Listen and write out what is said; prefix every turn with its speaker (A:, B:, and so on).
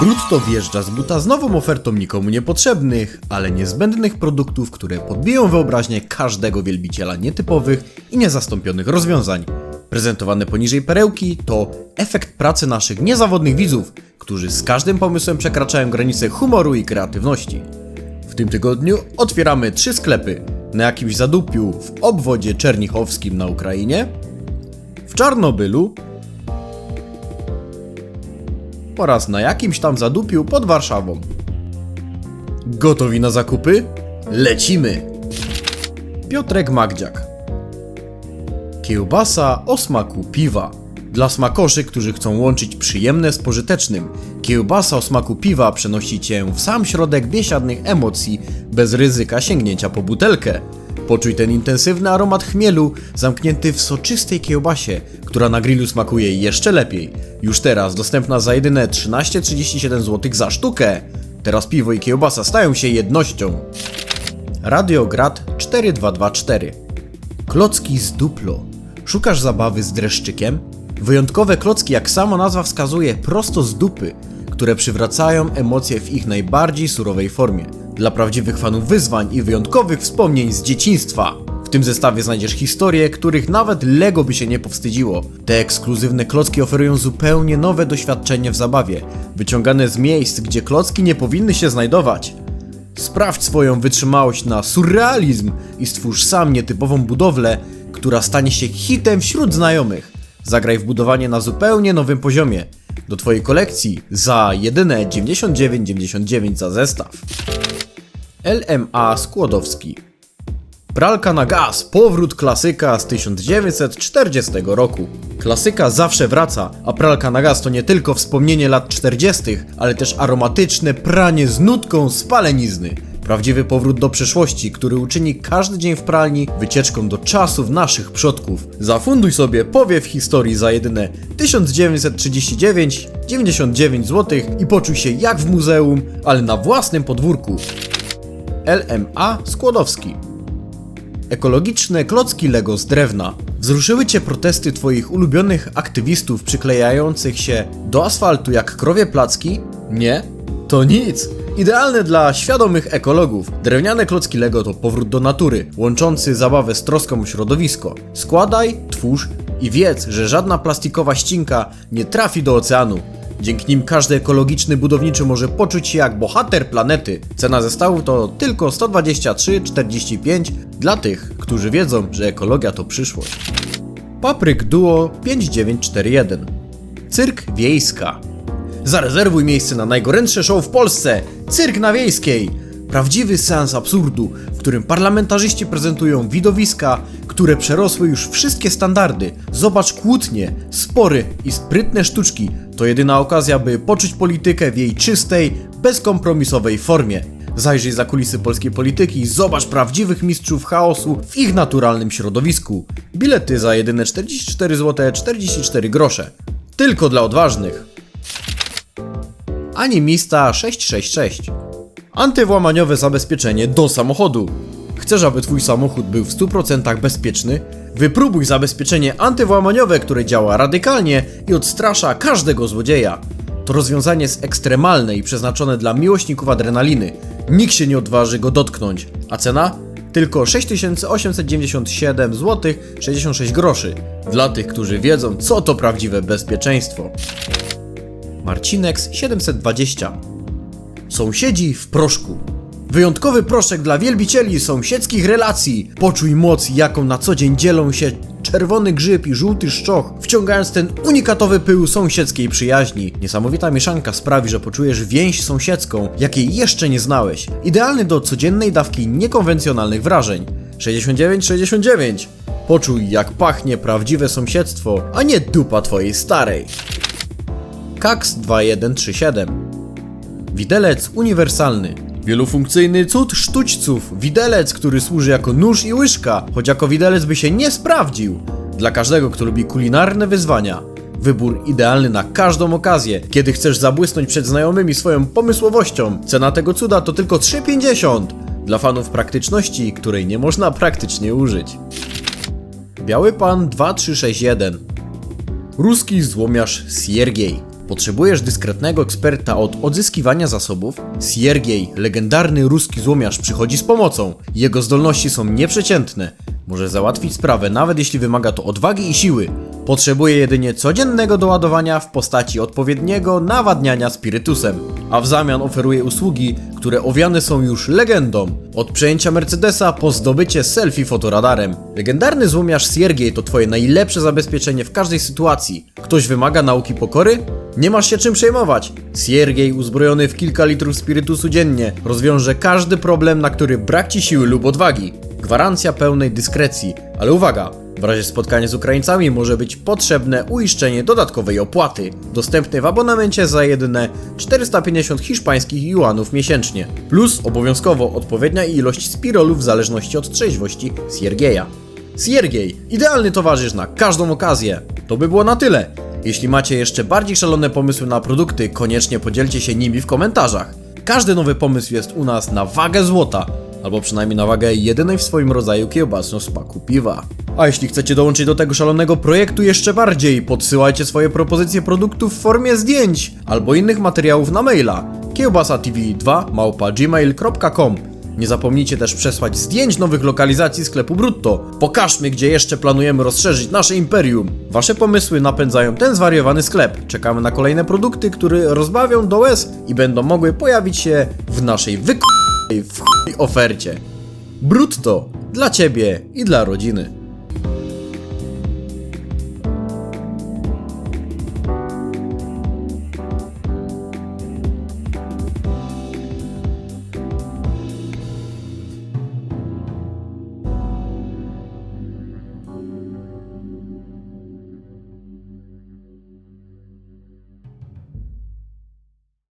A: Brutto wjeżdża z buta z nową ofertą nikomu niepotrzebnych, ale niezbędnych produktów, które podbiją wyobraźnię każdego wielbiciela nietypowych i niezastąpionych rozwiązań. Prezentowane poniżej perełki to efekt pracy naszych niezawodnych widzów, którzy z każdym pomysłem przekraczają granice humoru i kreatywności. W tym tygodniu otwieramy trzy sklepy. Na jakimś zadupiu w obwodzie czernichowskim na Ukrainie, w Czarnobylu oraz na jakimś tam zadupiu pod Warszawą. Gotowi na zakupy? Lecimy! Piotrek Magdziak Kiełbasa o smaku piwa. Dla smakoszy, którzy chcą łączyć przyjemne z pożytecznym, kiełbasa o smaku piwa przenosi Cię w sam środek biesiadnych emocji, bez ryzyka sięgnięcia po butelkę. Poczuj ten intensywny aromat chmielu, zamknięty w soczystej kiełbasie, która na grillu smakuje jeszcze lepiej. Już teraz dostępna za jedyne 13,37 zł za sztukę. Teraz piwo i kiełbasa stają się jednością. Radiograd 4224 Klocki z Duplo. Szukasz zabawy z dreszczykiem? Wyjątkowe klocki, jak sama nazwa wskazuje, prosto z dupy, które przywracają emocje w ich najbardziej surowej formie. Dla prawdziwych fanów wyzwań i wyjątkowych wspomnień z dzieciństwa. W tym zestawie znajdziesz historie, których nawet Lego by się nie powstydziło. Te ekskluzywne klocki oferują zupełnie nowe doświadczenie w zabawie, wyciągane z miejsc, gdzie klocki nie powinny się znajdować. Sprawdź swoją wytrzymałość na surrealizm i stwórz sam nietypową budowlę, która stanie się hitem wśród znajomych. Zagraj w budowanie na zupełnie nowym poziomie. Do Twojej kolekcji za jedyne 99,99 za zestaw. LMA Skłodowski Pralka na gaz, powrót klasyka z 1940 roku. Klasyka zawsze wraca, a pralka na gaz to nie tylko wspomnienie lat 40., ale też aromatyczne pranie z nutką spalenizny. Prawdziwy powrót do przeszłości, który uczyni każdy dzień w pralni wycieczką do czasów naszych przodków. Zafunduj sobie powiew historii za jedyne 1939,99 zł i poczuj się jak w muzeum, ale na własnym podwórku. LMA Skłodowski Ekologiczne klocki Lego z drewna. Wzruszyły cię protesty twoich ulubionych aktywistów przyklejających się do asfaltu jak krowie placki? Nie? To nic! Idealne dla świadomych ekologów. Drewniane klocki Lego to powrót do natury, łączący zabawę z troską o środowisko. Składaj, twórz i wiedz, że żadna plastikowa ścinka nie trafi do oceanu. Dzięki nim każdy ekologiczny budowniczy może poczuć się jak bohater planety. Cena zestawu to tylko 123,45 dla tych, którzy wiedzą, że ekologia to przyszłość. Papryk Duo 5941 Cyrk Wiejska Zarezerwuj miejsce na najgorętsze show w Polsce Cyrk na Wiejskiej Prawdziwy seans absurdu, w którym parlamentarzyści prezentują widowiska, które przerosły już wszystkie standardy. Zobacz kłótnie, spory i sprytne sztuczki. To jedyna okazja, by poczuć politykę w jej czystej, bezkompromisowej formie. Zajrzyj za kulisy polskiej polityki i zobacz prawdziwych mistrzów chaosu w ich naturalnym środowisku. Bilety za jedyne 44 zł 44 grosze. Tylko dla odważnych. Animista 666 Antywłamaniowe zabezpieczenie do samochodu. Chcesz, aby Twój samochód był w 100% bezpieczny? Wypróbuj zabezpieczenie antywłamaniowe, które działa radykalnie i odstrasza każdego złodzieja. To rozwiązanie jest ekstremalne i przeznaczone dla miłośników adrenaliny. Nikt się nie odważy go dotknąć. A cena? Tylko 6897 zł 66 groszy. Dla tych, którzy wiedzą, co to prawdziwe bezpieczeństwo. Marcinex 720 Sąsiedzi w proszku. Wyjątkowy proszek dla wielbicieli sąsiedzkich relacji. Poczuj moc, jaką na co dzień dzielą się czerwony grzyb i żółty szczoch, wciągając ten unikatowy pył sąsiedzkiej przyjaźni. Niesamowita mieszanka sprawi, że poczujesz więź sąsiedzką, jakiej jeszcze nie znałeś. Idealny do codziennej dawki niekonwencjonalnych wrażeń. 69,69 Poczuj, jak pachnie prawdziwe sąsiedztwo, a nie dupa twojej starej. Kax 2137 Widelec uniwersalny. Wielofunkcyjny cud sztućców. Widelec, który służy jako nóż i łyżka, choć jako widelec by się nie sprawdził. Dla każdego, kto lubi kulinarne wyzwania. Wybór idealny na każdą okazję, kiedy chcesz zabłysnąć przed znajomymi swoją pomysłowością. Cena tego cuda to tylko 3,50 dla fanów praktyczności, której nie można praktycznie użyć. Biały Pan 2361 Ruski złomiarz Siergiej Potrzebujesz dyskretnego eksperta od odzyskiwania zasobów? Siergiej, legendarny ruski złomiarz, przychodzi z pomocą. Jego zdolności są nieprzeciętne. Może załatwić sprawę, nawet jeśli wymaga to odwagi i siły. Potrzebuje jedynie codziennego doładowania w postaci odpowiedniego nawadniania spirytusem. A w zamian oferuje usługi, które owiane są już legendą. Od przejęcia Mercedesa po zdobycie selfie fotoradarem. Legendarny złomiarz Siergiej to twoje najlepsze zabezpieczenie w każdej sytuacji. Ktoś wymaga nauki pokory? Nie masz się czym przejmować. Siergiej, uzbrojony w kilka litrów spirytusu dziennie, rozwiąże każdy problem, na który brak ci siły lub odwagi. Gwarancja pełnej dyskrecji, ale uwaga! W razie spotkania z Ukraińcami może być potrzebne uiszczenie dodatkowej opłaty, dostępnej w abonamencie za jedyne 450 hiszpańskich juanów miesięcznie, plus obowiązkowo odpowiednia ilość spirolów w zależności od trzeźwości Siergieja. Siergiej, idealny towarzysz na każdą okazję. To by było na tyle. Jeśli macie jeszcze bardziej szalone pomysły na produkty, koniecznie podzielcie się nimi w komentarzach. Każdy nowy pomysł jest u nas na wagę złota, albo przynajmniej na wagę jedynej w swoim rodzaju kiełbasy o smaku piwa. A jeśli chcecie dołączyć do tego szalonego projektu jeszcze bardziej, podsyłajcie swoje propozycje produktów w formie zdjęć albo innych materiałów na maila kiełbasatv2 małpa gmail.com nie zapomnijcie też przesłać zdjęć nowych lokalizacji sklepu Brutto. Pokażmy, gdzie jeszcze planujemy rozszerzyć nasze imperium. Wasze pomysły napędzają ten zwariowany sklep. Czekamy na kolejne produkty, które rozbawią do łez i będą mogły pojawić się w naszej wyk... w ofercie. Brutto dla ciebie i dla rodziny.